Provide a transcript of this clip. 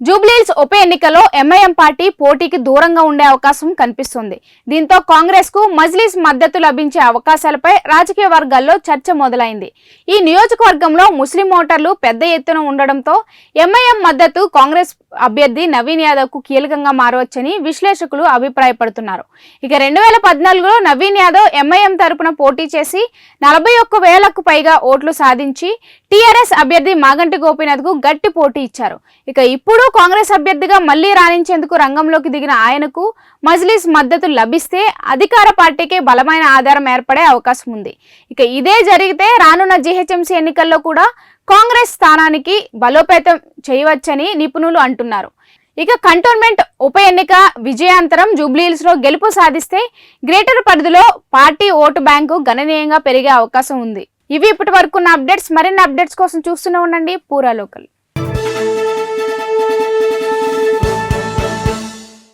Jubilee Hills ఉప ఎన్నికలో MIM party పోటీకి దూరంగా ఉండే అవకాశం కనిపిస్తుంది. దీంతో కాంగ్రెస్కు మజ్లిస్ మద్దతు లభించే అవకాశాలపై రాజకీయ వర్గాల్లో చర్చ మొదలైంది. ఈ నియోజకవర్గంలో ముస్లిం ఓటర్లు పెద్ద ఎత్తున ఉండడంతో ఎంఐఎం మద్దతు కాంగ్రెస్ అభ్యర్థి నవీన్ యాదవ్కు కీలకంగా మారవచ్చని విశ్లేషకులు అభిప్రాయపడుతున్నారు. ఇక రెండు వేల పద్నాలుగులో నవీన్ యాదవ్ ఎంఐఎం తరపున పోటీ చేసి నలభై ఒక్క వేలకు పైగా ఓట్లు సాధించి టీఆర్ఎస్ అభ్యర్థి మాగంటి గోపీనాథ్కు గట్టి పోటీ ఇచ్చారు. ఇక ఇప్పుడు కాంగ్రెస్ అభ్యర్థిగా మళ్ళీ రాణించేందుకు రంగంలోకి దిగిన ఆయనకు మజ్లిస్ మద్దతు లభిస్తే అధికార పార్టీకే బలమైన ఆధారం ఏర్పడే అవకాశం ఉంది. ఇక ఇదే జరిగితే రానున్న జీహెచ్ఎంసీ ఎన్నికల్లో కూడా కాంగ్రెస్ స్థానానికి బలోపేతం చేయవచ్చని నిపుణులు అంటున్నారు. ఇక కంటోన్మెంట్ ఉప ఎన్నిక విజయాంతరం జూబ్లీహిల్స్లో గెలుపు సాధిస్తే గ్రేటర్ పరిధిలో పార్టీ ఓటు బ్యాంకు గణనీయంగా పెరిగే అవకాశం ఉంది. ఇవి ఇప్పటి వరకు అప్డేట్స్. మరిన్ని అప్డేట్స్ కోసం చూస్తూనే ఉండండి. పూరా లోకల్.